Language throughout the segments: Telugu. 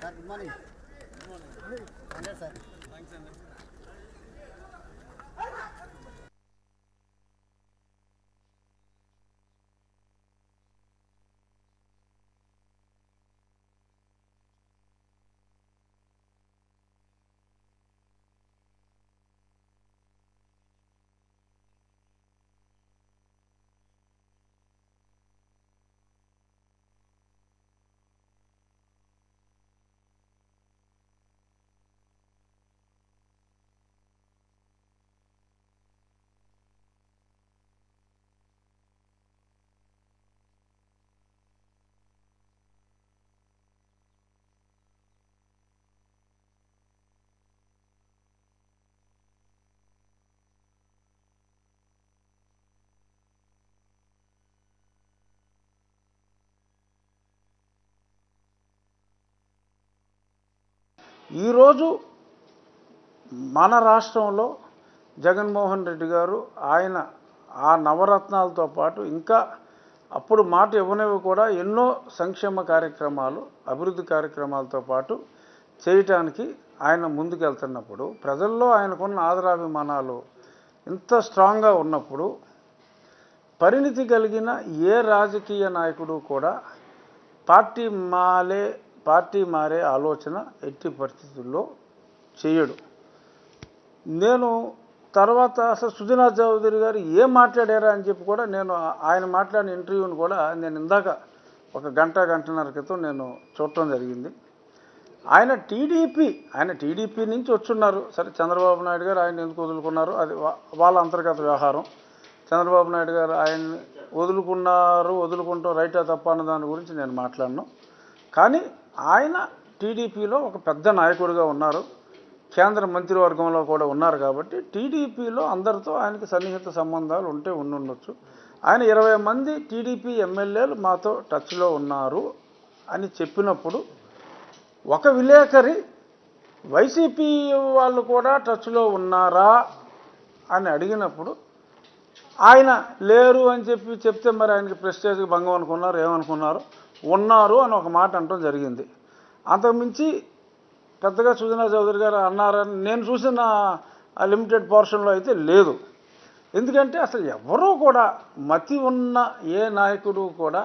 Sir good morning hundred sir ఈరోజు మన రాష్ట్రంలో జగన్మోహన్ రెడ్డి గారు ఆయన ఆ నవరత్నాలతో పాటు ఇంకా అప్పుడు మాట ఇవ్వనివి కూడా ఎన్నో సంక్షేమ కార్యక్రమాలు అభివృద్ధి కార్యక్రమాలతో పాటు చేయటానికి ఆయన ముందుకెళ్తున్నప్పుడు ప్రజల్లో ఆయనకున్న ఆదరాభిమానాలు ఇంత స్ట్రాంగ్గా ఉన్నప్పుడు పరిణితి కలిగిన ఏ రాజకీయ నాయకుడు కూడా పార్టీ మాలే పార్టీ మారే ఆలోచన ఎట్టి పరిస్థితుల్లో చేయడు. నేను తర్వాత అసలు సుజనా చౌదరి గారు ఏం మాట్లాడారా అని చెప్పి కూడా నేను ఆయన మాట్లాడిన ఇంటర్వ్యూని కూడా నేను ఇందాక ఒక గంట గంటన్నర క్రితం నేను చూడటం జరిగింది. ఆయన టీడీపీ ఆయన టీడీపీ నుంచి వచ్చున్నారు. సరే చంద్రబాబు నాయుడు గారు ఆయన ఎందుకు వదులుకున్నారు? అది వాళ్ళ అంతర్గత వ్యవహారం. చంద్రబాబు నాయుడు గారు ఆయన వదులుకున్నారు వదులుకుంటాం రైటా తప్ప అన్న దాని గురించి నేను మాట్లాడను. కానీ ఆయన టీడీపీలో ఒక పెద్ద నాయకుడిగా ఉన్నారు. కేంద్ర మంత్రివర్గంలో కూడా ఉన్నారు కాబట్టి టీడీపీలో అందరితో ఆయనకి సన్నిహిత సంబంధాలు ఉంటే ఉండుండొచ్చు. ఆయన ఇరవై మంది టీడీపీ ఎమ్మెల్యేలు మాతో టచ్లో ఉన్నారు అని చెప్పినప్పుడు ఒక విలేకరి వైసీపీ వాళ్ళు కూడా టచ్లో ఉన్నారా? అని అడిగినప్పుడు ఆయన లేరు అని చెప్పి చెప్తే మరి ఆయనకి ప్రెస్టేజ్కి భంగం అనుకున్నారు ఏమనుకున్నారు? ఉన్నారు అని ఒక మాట అనటం జరిగింది. అంతకుమించి పెద్దగా సుజనా చౌదరి గారు అన్నారని నేను చూసిన ఆ లిమిటెడ్ పోర్షన్లో అయితే లేదు. ఎందుకంటే అసలు ఎవరూ కూడా మతి ఉన్న ఏ నాయకుడు కూడా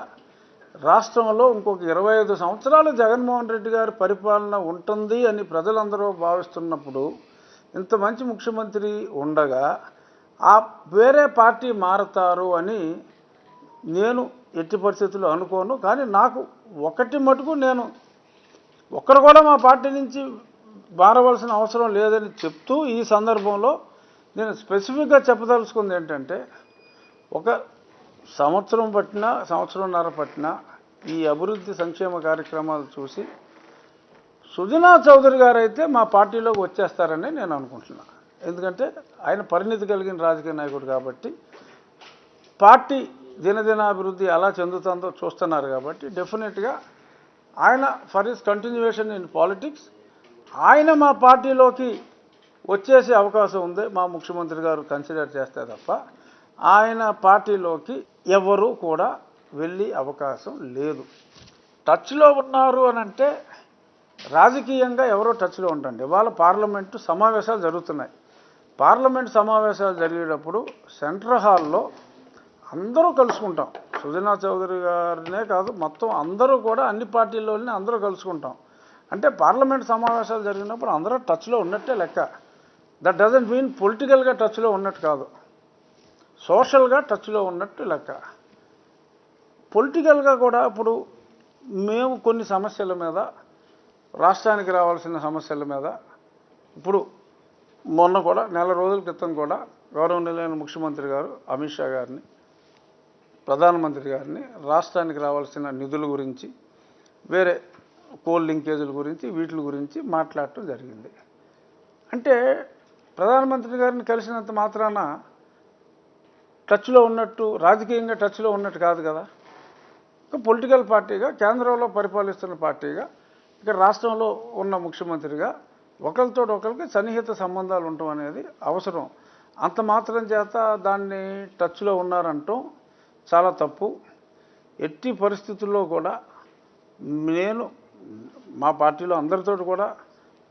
రాష్ట్రంలో ఇంకొక ఇరవై ఐదు సంవత్సరాలు జగన్మోహన్ రెడ్డి గారి పరిపాలన ఉంటుంది అని ప్రజలందరూ భావిస్తున్నప్పుడు ఇంత మంచి ముఖ్యమంత్రి ఉండగా ఆ వేరే పార్టీ మారతారు అని నేను ఎట్టి పరిస్థితుల్లో అనుకోను కానీ నాకు ఒకటి మటుకు నేను ఒక్కరు కూడా మా పార్టీ నుంచి మారవలసిన అవసరం లేదని చెప్తూ ఈ సందర్భంలో నేను స్పెసిఫిక్గా చెప్పదలుచుకుంది ఏంటంటే ఒక సంవత్సరం పట్టినా సంవత్సరంన్నర పట్టినా ఈ అభివృద్ధి సంక్షేమ కార్యక్రమాలు చూసి సుజనా చౌదరి గారు అయితే మా పార్టీలోకి వచ్చేస్తారని నేను అనుకుంటున్నా. ఎందుకంటే ఆయన పరిణితి కలిగిన రాజకీయ నాయకుడు కాబట్టి పార్టీ దినదినాభివృద్ధి ఎలా చెందుతుందో చూస్తున్నారు కాబట్టి డెఫినెట్గా ఆయన for his continuation in politics ఆయన మా పార్టీలోకి వచ్చేసే అవకాశం ఉంది మా ముఖ్యమంత్రి గారు కన్సిడర్ చేస్తే తప్ప ఆయన పార్టీలోకి ఎవరు కూడా వెళ్ళే అవకాశం లేదు. టచ్లో ఉన్నారు అని అంటే రాజకీయంగా ఎవరో టచ్లో ఉండండి. ఇవాళ పార్లమెంటు సమావేశాలు జరుగుతున్నాయి. పార్లమెంట్ సమావేశాలు జరిగేటప్పుడు సెంట్రల్ హాల్లో అందరూ కలుసుకుంటాం. సుజనా చౌదరి గారినే కాదు మొత్తం అందరూ కూడా అన్ని పార్టీల్లోనే అందరూ కలుసుకుంటాం. అంటే పార్లమెంట్ సమావేశాలు జరిగినప్పుడు అందరూ టచ్లో ఉన్నట్టే లెక్క. దట్ డజంట్ మీన్ పొలిటికల్గా టచ్లో ఉన్నట్టు కాదు. సోషల్గా టచ్లో ఉన్నట్టు లెక్క. పొలిటికల్గా కూడా ఇప్పుడు మేము కొన్ని సమస్యల మీద రాష్ట్రానికి రావాల్సిన సమస్యల మీద ఇప్పుడు మొన్న కూడా నెల రోజుల క్రితం కూడా గౌరవనీయులైన ముఖ్యమంత్రి గారు అమిత్ షా గారిని ప్రధానమంత్రి గారిని రాష్ట్రానికి రావాల్సిన నిధుల గురించి వేరే కోల్ లింకేజీల గురించి వీటి గురించి మాట్లాడటం జరిగింది. అంటే ప్రధానమంత్రి గారిని కలిసినంత మాత్రాన టచ్లో ఉన్నట్టు రాజకీయంగా టచ్లో ఉన్నట్టు కాదు కదా. ఒక పొలిటికల్ పార్టీగా కేంద్రంలో పరిపాలిస్తున్న పార్టీగా ఇక్కడ రాష్ట్రంలో ఉన్న ముఖ్యమంత్రిగా ఒకరితో ఒకరికి సన్నిహిత సంబంధాలు ఉండటం అనేది అవసరం. అంత మాత్రం చేత దాన్ని టచ్లో ఉన్నారంటాం చాలా తప్పు. ఎట్టి పరిస్థితుల్లో కూడా నేను మా పార్టీలో అందరితో కూడా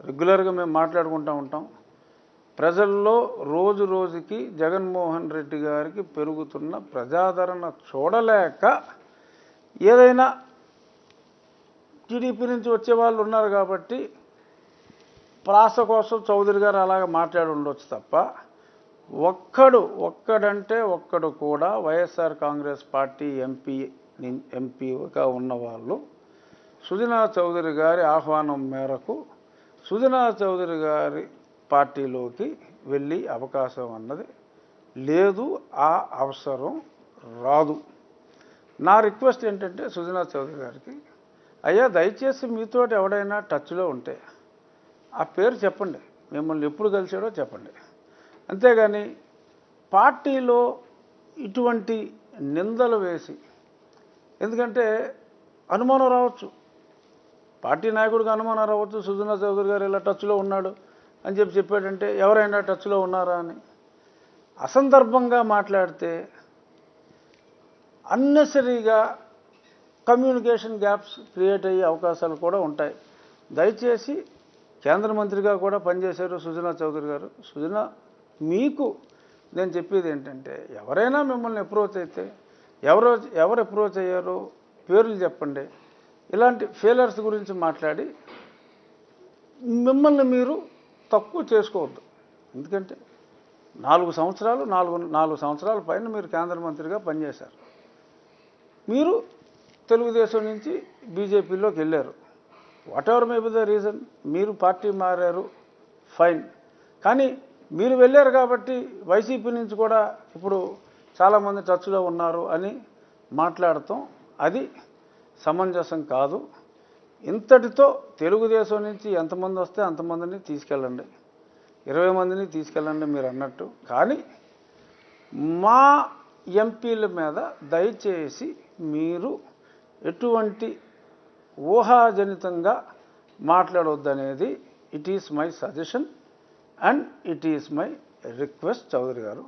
రెగ్యులర్గా మేము మాట్లాడుకుంటూ ఉంటాం. ప్రజల్లో రోజు రోజుకి జగన్మోహన్ రెడ్డి గారికి పెరుగుతున్న ప్రజాదరణ చూడలేక ఏదైనా టీడీపీ నుంచి వచ్చే వాళ్ళు ఉన్నారు కాబట్టి ప్రాస కోసం చౌదరి గారు అలాగ మాట్లాడి ఉండొచ్చు తప్ప ఒక్కడు ఒక్కడంటే ఒక్కడు కూడా వైఎస్ఆర్ కాంగ్రెస్ పార్టీ ఎంపీ ఎంపీగా ఉన్నవాళ్ళు సుజనా చౌదరి గారి ఆహ్వానం మేరకు సుజనా చౌదరి గారి పార్టీలోకి వెళ్ళి అవకాశం అన్నది లేదు ఆ అవసరం రాదు. నా రిక్వెస్ట్ ఏంటంటే సుజనా చౌదరి గారికి అయ్యా దయచేసి మీతోటి ఎవడైనా టచ్లో ఉంటే ఆ పేరు చెప్పండి. మిమ్మల్ని ఎప్పుడు కలిసాడో చెప్పండి. అంతేగాని పార్టీలో ఇటువంటి నిందలు వేసి ఎందుకంటే అనుమానం రావచ్చు. పార్టీ నాయకుడికి అనుమానం రావచ్చు సుజనా చౌదరి గారు ఇలా టచ్లో ఉన్నాడు అని చెప్పి చెప్పాడంటే ఎవరైనా టచ్లో ఉన్నారా అని. అసందర్భంగా మాట్లాడితే అన్నెసరీగా కమ్యూనికేషన్ గ్యాప్స్ క్రియేట్ అయ్యే అవకాశాలు కూడా ఉంటాయి. దయచేసి కేంద్ర మంత్రిగా కూడా పనిచేశారు సుజనా చౌదరి గారు. సుజనా మీకు నేను చెప్పేది ఏంటంటే ఎవరైనా మిమ్మల్ని అప్రోచ్ అయితే ఎవరో ఎవరు అప్రోచ్ అయ్యారో పేర్లు చెప్పండి. ఇలాంటి ఫెయిలర్స్ గురించి మాట్లాడి మిమ్మల్ని మీరు తక్కువ చేసుకోవద్దు. ఎందుకంటే నాలుగు సంవత్సరాలు నాలుగు నాలుగు సంవత్సరాల పైన మీరు కేంద్ర మంత్రిగా పనిచేశారు. మీరు తెలుగుదేశం నుంచి బీజేపీలోకి వెళ్ళారు. Whatever may be the reason మీరు పార్టీ మారారు ఫైన్ కానీ మీరు వెళ్ళారు కాబట్టి వైసీపీ నుంచి కూడా ఇప్పుడు చాలామంది టచ్లో ఉన్నారు అని మాట్లాడటం అది సమంజసం కాదు. ఇంతటితో తెలుగుదేశం నుంచి ఎంతమంది వస్తే అంతమందిని తీసుకెళ్ళండి. ఇరవై మందిని తీసుకెళ్ళండి మీరు అన్నట్టు. కానీ మా ఎంపీల మీద దయచేసి మీరు ఎటువంటి ఊహాజనితంగా మాట్లాడొద్దనేది it is my suggestion. And it is my request Chowdary garu